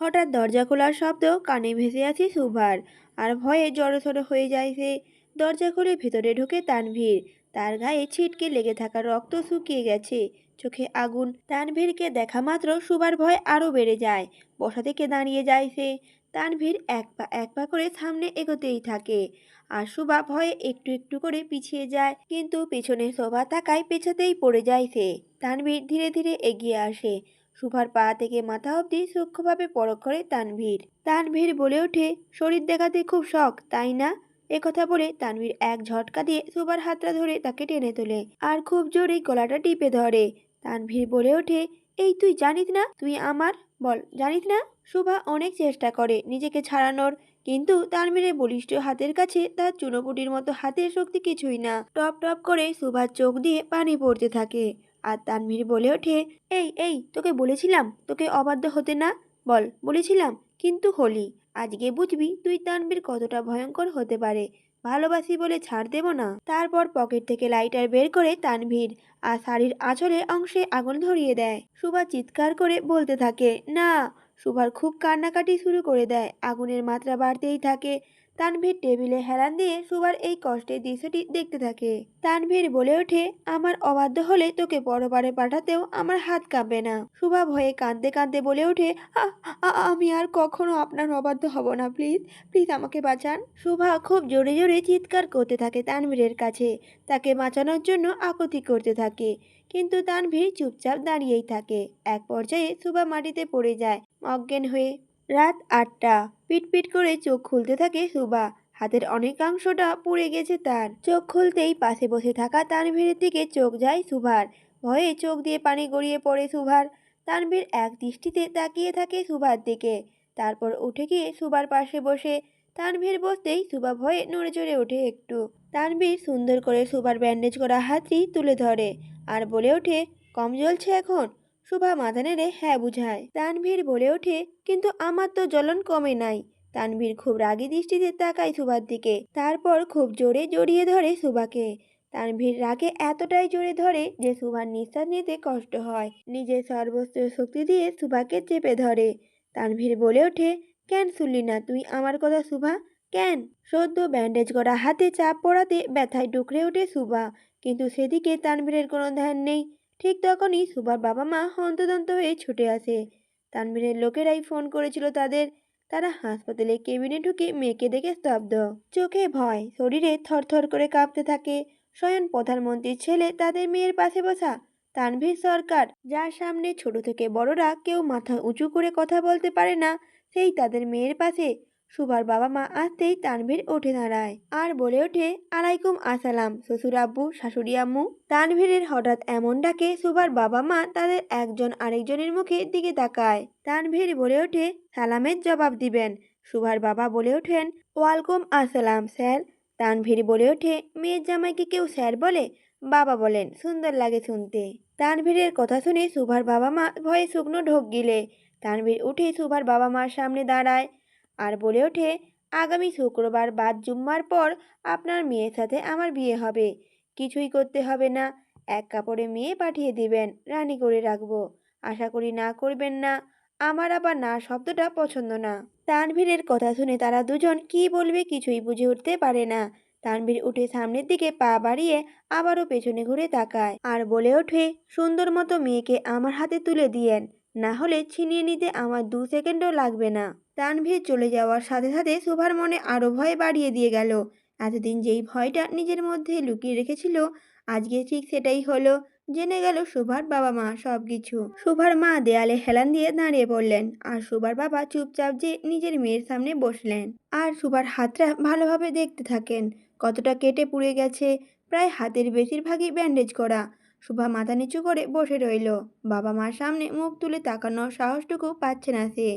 হঠাৎ দরজা খোলার শব্দ, কানে ভেসে আছে সুভার। আর ভয়ে জড়সড় হয়ে যায় সে। দরজা খুলে ভেতরে ঢুকে তানভীর। তার গায়ে ছিটকে লেগে থাকা রক্ত শুকিয়ে গেছে। চোখে আগুন। তানভীরকে দেখা মাত্র সুভার ভয় আরও বেড়ে যায়। বসা থেকে দাঁড়িয়ে যায় সে। তানভীর এক পা এক পা করে সামনে এগোতেই থাকে। আর সুভা ভয়ে একটু একটু করে পিছিয়ে যায়। কিন্তু পেছনে শোভা থাকায় পেছাতেই পড়ে যায় সে। তানভীর ধীরে ধীরে এগিয়ে আসে। সুভার পা থেকে মাথা অবধি সূক্ষ্মভাবে পরখ করে তানভীর। তানভীর বলে ওঠে, শরীর দেখাতে খুব শখ, তাই না? একথা বলে তানভীর এক ঝটকা দিয়ে সুভার হাতটা ধরে তাকে টেনে তোলে আর খুব জোরে গলাটা টিপে ধরে। তানভীর বলে ওঠে, এই তুই জানিস না, তুই আমার? বল, জানিস না? সুভা অনেক চেষ্টা করে নিজেকে ছাড়ানোর, কিন্তু তানভীরের বলিষ্ঠ হাতের কাছে তার চুনোপুটির মতো হাতের শক্তি কিছুই না। টপ টপ করে সুভার চোখ দিয়ে পানি পড়তে থাকে। আর তানভীর বলে ওঠে, এই এই, তোকে বলেছিলাম, তোকে অবাধ্য হতে না? বল, বলেছিলাম, কিন্তু হলি। আজকে বুঝবি তুই তানভীর কতটা ভয়ঙ্কর হতে পারে। ভালোবাসি বলে ছাড় দেব না। তারপর পকেট থেকে লাইটার বের করে তানভীর আর শাড়ির আঁচলে অংশে আগুন ধরিয়ে দেয়। সুভা চিৎকার করে বলতে থাকে, না। সুভার খুব কান্নাকাটি শুরু করে দেয়। আগুনের মাত্রা বাড়তেই থাকে। তানভীর টেবিলে হেলান দিয়ে সুবার এই কষ্টের দৃশ্যটি দেখতে থাকে। তানভীর বলে ওঠে, আমার অবাধ্য হলে তোকে পরবারে পাঠাতেও আমার হাত কাঁপবে না। সুভা ভয়ে কাঁদতে কাঁদতে বলে ওঠে "আ- আ- আমি আর কখনো আপনার অবাধ্য হব না, প্লিজ প্লিজ আমাকে বাঁচান। সুভা খুব জোরে জোরে চিৎকার করতে থাকে তানভীরের কাছে। তাকে বাঁচানোর জন্য আকুতি করতে থাকে, কিন্তু তানভীর চুপচাপ দাঁড়িয়েই থাকে। এক পর্যায়ে সুভা মাটিতে পড়ে যায়, অজ্ঞান হয়ে রাত আটটা। পিটপিট করে চোখ খুলতে থাকে সুবা। হাতের অনেকাংশটা পুড়ে গেছে তার। চোখ খুলতেই পাশে বসে থাকা তানভীরের দিকে চোখ যায় সুভার। ভয়ে চোখ দিয়ে পানি গড়িয়ে পড়ে সুভার। তানভীর এক দৃষ্টিতে তাকিয়ে থাকে সুভার দিকে। তারপর উঠে গিয়ে সুবার পাশে বসে। তানভীর বসতেই সুবা ভয়ে নড়ে চড়ে ওঠে একটু। তানভীর সুন্দর করে সুবার ব্যান্ডেজ করা হাতটি তুলে ধরে। আর বলে ওঠে, কম জ্বলছে এখন? সুভা মাথা নেড়ে হ্যাঁ বুঝায়। তানভীর বলে ওঠে, কিন্তু আমার তো জ্বলন কমে নাই। তানভীর খুব রাগী দৃষ্টিতে তাকায় সুভার দিকে। তারপর খুব জোরে জড়িয়ে ধরে সুভাকে তানভীর রাগে এতটাই জোরে ধরে যে সুভার নিঃশ্বাস নিতে কষ্ট হয়। নিজের সর্বস্ব শক্তি দিয়ে সুভাকে চেপে ধরে। তানভীর বলে ওঠে, কেন শুনলি না তুই আমার কথা সুভা কেন? সদ্য ব্যান্ডেজ করা হাতে চাপ পড়াতে ব্যথায় ডুকরে ওঠে সুভা কিন্তু সেদিকে তানভীরের কোনো ধ্যান নেই। ঠিক তখনই সুভার বাবা মা হন্তদন্ত হয়ে ছুটে আসে। তানভীরের লোকেরাই ফোন করেছিল তাদের। তারা হাসপাতালে কেবিনে ঢুকে মেয়েকে দেখে স্তব্ধ। চোখে ভয়, শরীরে থরথর করে কাঁপতে থাকে। স্বয়ং প্রধানমন্ত্রীর ছেলে তাদের মেয়ের পাশে বসা। তানভীর সরকার, যার সামনে ছোট থেকে বড়রা কেউ মাথা উঁচু করে কথা বলতে পারে না, সেই তাদের মেয়ের পাশে সুভার বাবা মা আসতেই তানভীর উঠে দাঁড়ায় আর বলে ওঠে, আলাইকুম আসসালাম, শ্বশুর আব্বু, শাশুড়ি আম্মু। তানভীরের হঠাৎ এমন ডাকে সুভার বাবা মা তাদের একজন আরেকজনের মুখের দিকে তাকায়। তানভীর বলে ওঠে, সালামের জবাব দিবেন। সুভার বাবা বলে ওঠেন ওয়ালকুম আসসালাম, স্যার। তানভীর বলে ওঠে, মেয়ের জামাইকে কেউ স্যার বলে? বাবা বলেন, সুন্দর লাগে শুনতে। তানভীরের কথা শুনে সুভার বাবা মা ভয়ে শুকনো ঢোক গিলে। তানভীর উঠে সুভার বাবা মার সামনে দাঁড়ায়। আর বলে ওঠে, আগামী শুক্রবার বাদ জুম্মার পর আপনার মেয়ের সাথে আমার বিয়ে হবে। কিছুই করতে হবে না। এক কাপড়ে মেয়ে পাঠিয়ে দিবেন, রানি করে রাখব। আশা করি না করবেন না। আমার আবার না শব্দটা পছন্দ না। তানভীরের কথা শুনে তারা দুজন কি বলবে কিছুই বুঝে উঠতে পারে না। তানভীর উঠে সামনের দিকে পা বাড়িয়ে আবারও পেছনে ঘুরে তাকায় আর বলে ওঠে, সুন্দর মতো মেয়েকে আমার হাতে তুলে দিয়েন। না হলে ছিনিয়ে নিতে আমার দু সেকেন্ডও লাগবে না। তানভীর চলে যাওয়ার সাথে সাথে সুভার মনে আরও ভয় বাড়িয়ে দিয়ে গেল। এতদিন যেই ভয়টা নিজের মধ্যে লুকিয়ে রেখেছিল, আজকে ঠিক সেটাই হলো। জেনে গেল সুভার বাবা মা সব কিছু সুভার মা দেয়ালে হেলান দিয়ে দাঁড়িয়ে পড়লেন আর সুভার বাবা চুপচাপ যে নিজের মেয়ের সামনে বসলেন। আর সুভার হাতটা ভালোভাবে দেখতে থাকেন, কতটা কেটে পুড়ে গেছে। প্রায় হাতের বেশিরভাগই ব্যান্ডেজ করা। সুভা মাথা নিচু করে বসে রইল। বাবা মার সামনে মুখ তুলে তাকানোর সাহসটুকু পাচ্ছে না সে।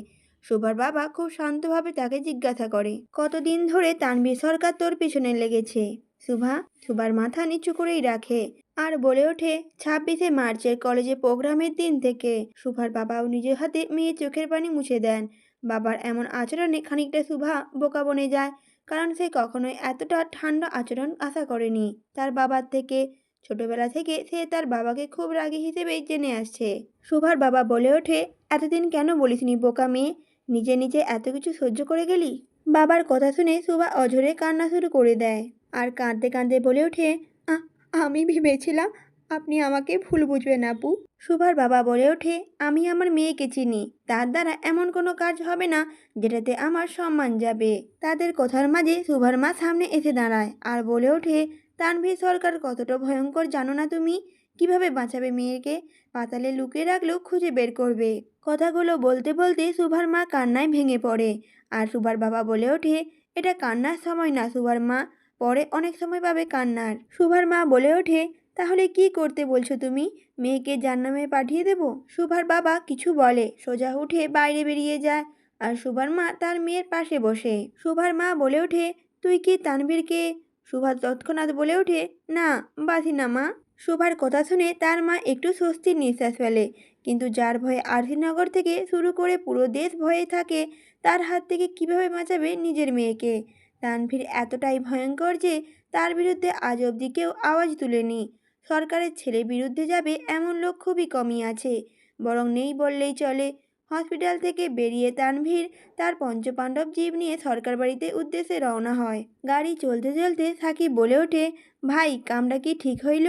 সুভার বাবা খুব শান্তভাবে তাকে জিজ্ঞাসা করে, কতদিন ধরে তানভীর সরকার তোর পিছনে লেগেছে? সুভা সুভার মাথা নিচু করেই রাখে আর বলে ওঠে, ছাব্বিশে মার্চের কলেজে প্রোগ্রামের দিন থেকে সুভার বাবাও নিজের হাতে মেয়ে চোখের পানি মুছে দেন। বাবার এমন আচরণে খানিকটা সুভা বোকা বনে যায়, কারণ সে কখনোই এতটা ঠান্ডা আচরণ আশা করেনি। তার বাবার থেকে ছোটবেলা থেকে সে তার বাবাকে খুব রাগী হিসেবে জেনে আসছে। সুভার বাবা বলে ওঠে, এতদিন কেন বলিসনি বোকা মেয়ে? নিজে নিজে এত কিছু সহ্য করে গেলি? বাবার কথা শুনে সুভা অঝরে কান্না শুরু করে দেয় আর কাঁদতে কাঁদতে বলে ওঠে, "আ- আমি ভেবেছিলাম আপনি আমাকে ভুল বুঝবেন আপু। সুভার বাবা বলে ওঠে, আমি আমার মেয়েকে চিনি। তার দ্বারা এমন কোনো কাজ হবে না যেটাতে আমার সম্মান যাবে। তাদের কথার মাঝে সুভার মা সামনে এসে দাঁড়ায় আর বলে ওঠে তানভীর সরকার কতটা ভয়ঙ্কর জানো না তুমি? কীভাবে বাঁচাবে মেয়েকে? পাতালে লুকিয়ে রাখলেও খুঁজে বের করবে। কথাগুলো বলতে বলতে সুভার মা কান্নায় ভেঙে পড়ে। আর সুভার বাবা বলে ওঠে, এটা কান্নার সময় না সুভার মা। পরে অনেক সময় পাবে কান্নার। সুভার মা বলে ওঠে, তাহলে কি করতে বলছো তুমি? মেয়েকে জান্নামে পাঠিয়ে দেব? সুভার বাবা কিছু বলে, সোজা উঠে বাইরে বেরিয়ে যায়। আর সুভার মা তার মেয়ের পাশে বসে। সুভার মা বলে ওঠে, তুই কি তানভীরকে সুভা তৎক্ষণাৎ বলে ওঠে, না বাসি না মা। সুভার কথা শুনে তার মা একটু স্বস্তির নিঃশ্বাস ফেলে। কিন্তু যার ভয়ে আরতিনগর থেকে শুরু করে পুরো দেশ ভয়ে থাকে, তার হাত থেকে কীভাবে বাঁচাবে নিজের মেয়েকে? তানভীর এতটাই ভয়ঙ্কর যে তার বিরুদ্ধে আজ অবধি কেউ আওয়াজ তুলেনি। সরকারের ছেলে বিরুদ্ধে যাবে এমন লোক খুবই কমই আছে। বরং নেই বললেই চলে। হসপিটাল থেকে বেরিয়ে তানভীর তার পঞ্চপাণ্ডব জীব নিয়ে সরকার বাড়িতে উদ্দেশ্যে রওনা হয়। গাড়ি চলতে চলতে সাকিব বলে ওঠে, ভাই, কামটা কি ঠিক হইল?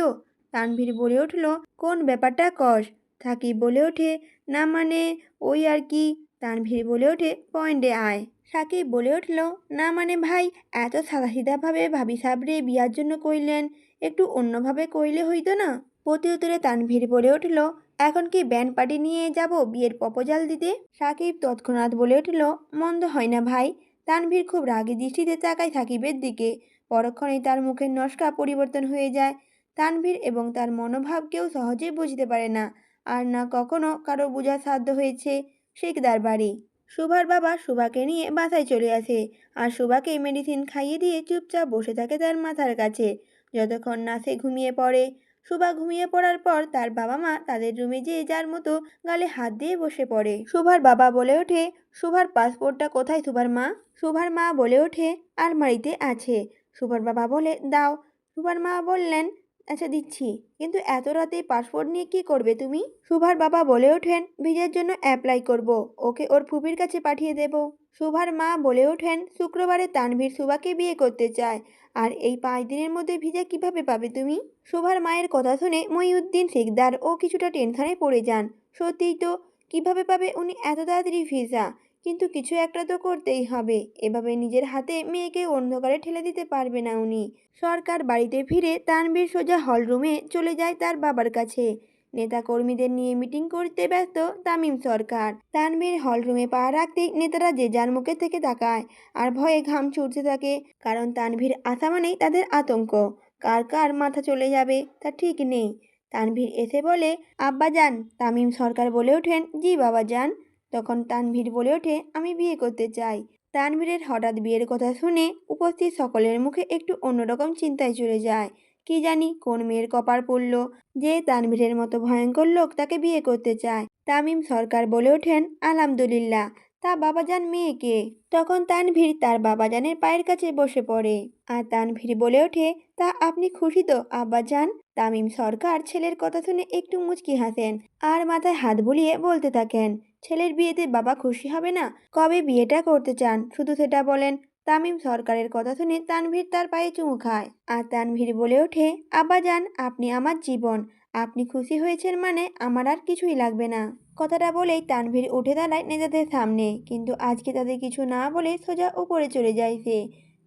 তানভীর বলে উঠল, কোন ব্যাপারটা কস সাকিব বলে ওঠে, না মানে ওই আর কি? তানভীর বলে ওঠে, পয়েন্টে আয়। সাকিব বলে উঠল, না মানে ভাই, এত সাদাসিধাভাবে ভাবি সাবরে বিয়ার জন্য কইলেন, একটু অন্যভাবে কইলে হইতো না? প্রতি উত্তরে তানভীর বলে উঠল এখন কি ব্যান্ড পার্টি নিয়ে যাব বিয়ের প্রপোজাল দিতে? সাকিব তৎক্ষণাৎ বলে উঠল, মন্দ হয় না ভাই। তানভীর খুব রাগী দৃষ্টিতে তাকায় সাকিবের দিকে। পরক্ষণেই তার মুখের নস্কা পরিবর্তন হয়ে যায়। তানভীর এবং তার মনোভাব কেউ সহজেই বুঝতে পারে না। আর না কখনো কারও বোঝার সাধ্য হয়েছে। শেখদার বাড়ি। সুভার বাবা সুভাকে নিয়ে বাসায় চলে আসে। আর সুভাকে মেডিসিন খাইয়ে দিয়ে চুপচাপ বসে থাকে তার মাথার কাছে। যতক্ষণ না সে ঘুমিয়ে পড়ে সুভা ঘুমিয়ে পড়ার পর তার বাবা মা তাদের রুমে যেয়ে যার মতো গালে হাত দিয়ে বসে পড়ে। সুভার বাবা বলে ওঠে, সুভার পাসপোর্টটা কোথায় সুভার মা? সুভার মা বলে ওঠে, আলমারিতে আছে। সুভার বাবা বলে, দাও। সুভার মা বললেন আচ্ছা দিচ্ছি। কিন্তু এত রাতে পাসপোর্ট নিয়ে কি করবে তুমি? সুভার বাবা বলে ওঠেন, ভিজার জন্য অ্যাপ্লাই করব। ওকে ওর ফুপির কাছে পাঠিয়ে দেব। সুভার মা বলে ওঠেন, শুক্রবারে তানভীর সুভাকে বিয়ে করতে চায়। আর এই পাঁচ দিনের মধ্যে ভিজা কীভাবে পাবে তুমি? সুভার মায়ের কথা শুনে মহিউদ্দিন শেখদার ও কিছুটা টেনশনে পড়ে যান। সত্যিই তো, কীভাবে পাবে উনি এত তাড়াতাড়ি ভিসা কিন্তু কিছু একটা তো করতেই হবে। এভাবে নিজের হাতে মেয়েকে অন্ধকারে ঠেলে দিতে পারবে না উনি। সরকার বাড়িতে ফিরে তানবীর সোজা হলরুমে চলে যায় তার বাবার কাছে। নেতা কর্মীদের নিয়ে মিটিং করতে ব্যস্ত তামিম সরকার। তানবীর হলরুমে পা রাখতেই নেতারা যে যার মুখে থেকে তাকায় আর ভয়ে ঘাম ছুটতে থাকে, কারণ তানভীর আসা মানেই তাদের আতঙ্ক। কার কার মাথা চলে যাবে তা ঠিক নেই। তানভীর এসে বলে, আব্বা যান। তামিম সরকার বলে ওঠেন, জি বাবা যান। তখন তানভীর বলে ওঠে, আমি বিয়ে করতে চাই। তানভীরের হঠাৎ বিয়ের কথা শুনে উপস্থিত সকলের মুখে একটু অন্যরকম চিন্তায় চলে যায়। কি জানি কোন মেয়ের কপার পড়ল যে তানভীরের মতো ভয়ঙ্কর লোক তাকে বিয়ে করতে চায়। তামিম সরকার বলে ওঠেন, আলহামদুলিল্লাহ, তা বাবাজান মেয়েকে। তখন তানভীর তার বাবা বাবাজানের পায়ের কাছে বসে পড়ে। আর তানভীর বলে ওঠে, তা আপনি খুশি তো, আব্বাজান? তামিম সরকার ছেলের কথা শুনে একটু মুচকি হাসেন আর মাথায় হাত বুলিয়ে বলতে থাকেন, ছেলের বিয়েতে বাবা খুশি হবে না? কবে বিয়েটা করতে চান? শুধু সেটা বলেন, তামিম সরকারের কথা শুনে তানভীর তার পায়ে চুমু খায় আর তানভীর বলে ওঠে আবা আব্বাজান আপনি আমার জীবন, আপনি খুশি হয়েছেন মানে আমার আর কিছুই লাগবে না। কথাটা বলেই তানভীর উঠে দাঁড়ায় নেতাদের সামনে, কিন্তু আজকে তাদের কিছু না বলে সোজা উপরে চলে যায় সে।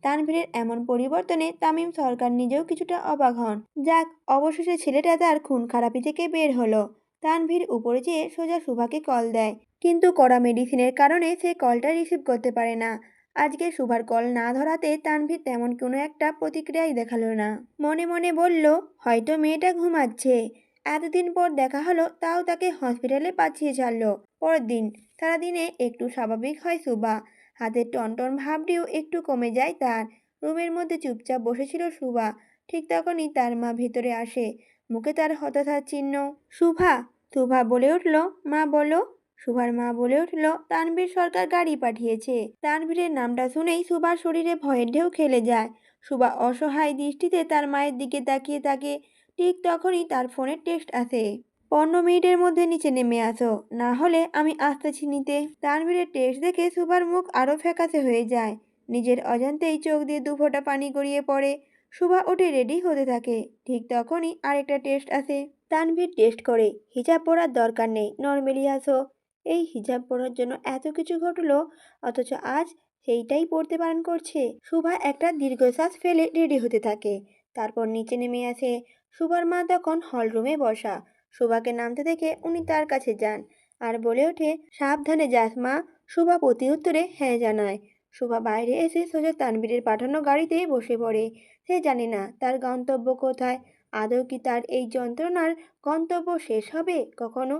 তানভীরের এমন পরিবর্তনে তামিম সরকার নিজেও কিছুটা অবাক হন। যাক, অবশেষে ছেলেটা তার খুন খারাপি থেকে বের হলো। তানভীর উপরে যেয়ে সোজা সুভাকে কল দেয়। কিন্তু কড়া মেডিসিনের কারণে সে কলটা রিসিভ করতে পারে না। আজকে সুভার কল না ধরাতে তানভীর তেমন কোনো একটা প্রতিক্রিয়াই দেখাল না। মনে মনে বলল, হয়তো মেয়েটা ঘুমাচ্ছে। এতদিন পর দেখা হলো, তাও তাকে হসপিটালে পাঠিয়ে ছাড়লো। পরের দিন, সারাদিনে একটু স্বাভাবিক হয় সুবা হাতের টনটন ভাবটিও একটু কমে যায় তার। রুমের মধ্যে চুপচাপ বসেছিল সুভা। ঠিক তখনই তার মা ভেতরে আসে। মুখে তার হতাশার চিহ্ন। শুভা শুভা বলে উঠল, মা, বলো। সুভার মা বলে উঠল, তানভীর সরকার গাড়ি পাঠিয়েছে। তানভীরের নামটা শুনেই সুভার শরীরে ভয়ের ঢেউ খেলে যায়। সুভা অসহায় দৃষ্টিতে তার মায়ের দিকে তাকিয়ে থাকে। ঠিক তখনই তার ফোনের টেক্সট আসে। পনেরো মিনিটের মধ্যে নিচে নেমে আসো। না হলে আমি আসতেছি নিতে তানভীরের টেস্ট দেখে সুভার মুখ আরও ফ্যাকাশে হয়ে যায়। নিজের অজান্তেই চোখ দিয়ে দু ফোঁটা পানি গড়িয়ে পড়ে। সুভা উঠে রেডি হতে থাকে। ঠিক তখনই আরেকটা টেস্ট আসে। তানভীর টেস্ট করে। হিজাব পরার দরকার নেই। নর্মালি আসো। এই হিজাব পরার জন্য এত কিছু ঘটলো, অথচ আজ সেইটাই পড়তে বারণ করছে। সুভা একটা দীর্ঘশ্বাস ফেলে রেডি হতে থাকে। তারপর নিচে নেমে আসে। সুভার মা তখন হলরুমে বসা। সুভাকে নামতে দেখে উনি তার কাছে যান আর বলে ওঠে, সাবধানে যাস মা। সুভা প্রতি উত্তরে হ্যাঁ জানায় সুভা বাইরে এসে সোজা তানবীরের পাঠানো গাড়িতেই বসে পড়ে। সে জানে না তার গন্তব্য কোথায়। আদৌ কি তার এই যন্ত্রণার গন্তব্য শেষ হবে কখনো?